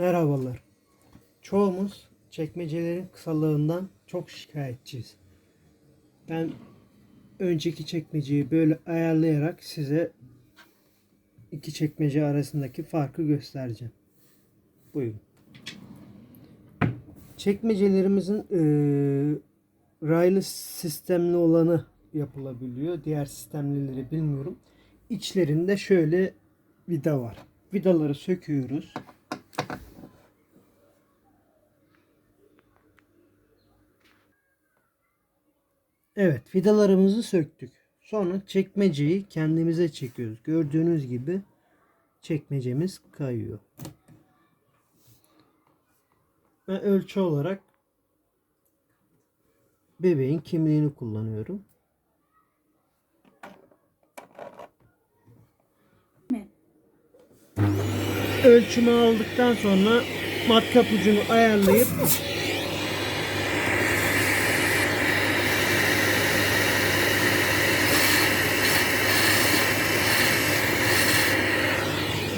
Merhabalar. Çoğumuz çekmecelerin kısalığından çok şikayetçiyiz. Ben önceki çekmeceyi böyle ayarlayarak size iki çekmece arasındaki farkı göstereceğim. Buyurun. Çekmecelerimizin eee raylı sistemli olanı yapılabiliyor. Diğer sistemlileri bilmiyorum. İçlerinde şöyle vida var. Vidaları söküyoruz. Evet, vidalarımızı söktük. Sonra çekmeceyi kendimize çekiyoruz. Gördüğünüz gibi çekmecemiz kayıyor. Ben ölçü olarak bebeğin kimliğini kullanıyorum. Ölçümü aldıktan sonra matkap ucunu ayarlayıp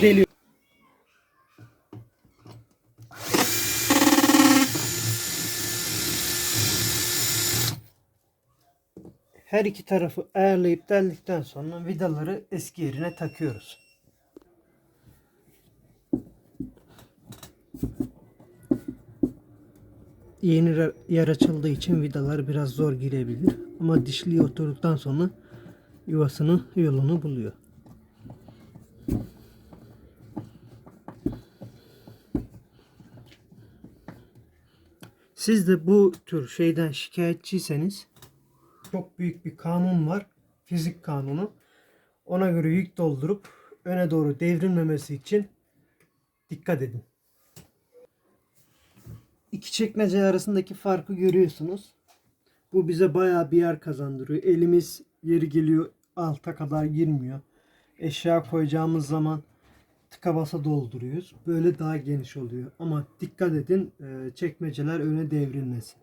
deliyor. Her iki tarafı ayarlayıp deldikten sonra vidaları eski yerine takıyoruz. Yeni yer açıldığı için vidalar biraz zor girebilir. Ama dişliye oturduktan sonra yuvasının yolunu buluyor. Siz de bu tür şeyden şikayetçiyseniz çok büyük bir kanun var. Fizik kanunu. Ona göre yük doldurup öne doğru devrilmemesi için dikkat edin. İki çekmece arasındaki farkı görüyorsunuz. Bu bize bayağı bir yer kazandırıyor. Elimiz yeri geliyor alta kadar girmiyor. Eşya koyacağımız zaman tıka basa dolduruyoruz. Böyle daha geniş oluyor. Ama dikkat edin e, çekmeceler öne devrilmesin.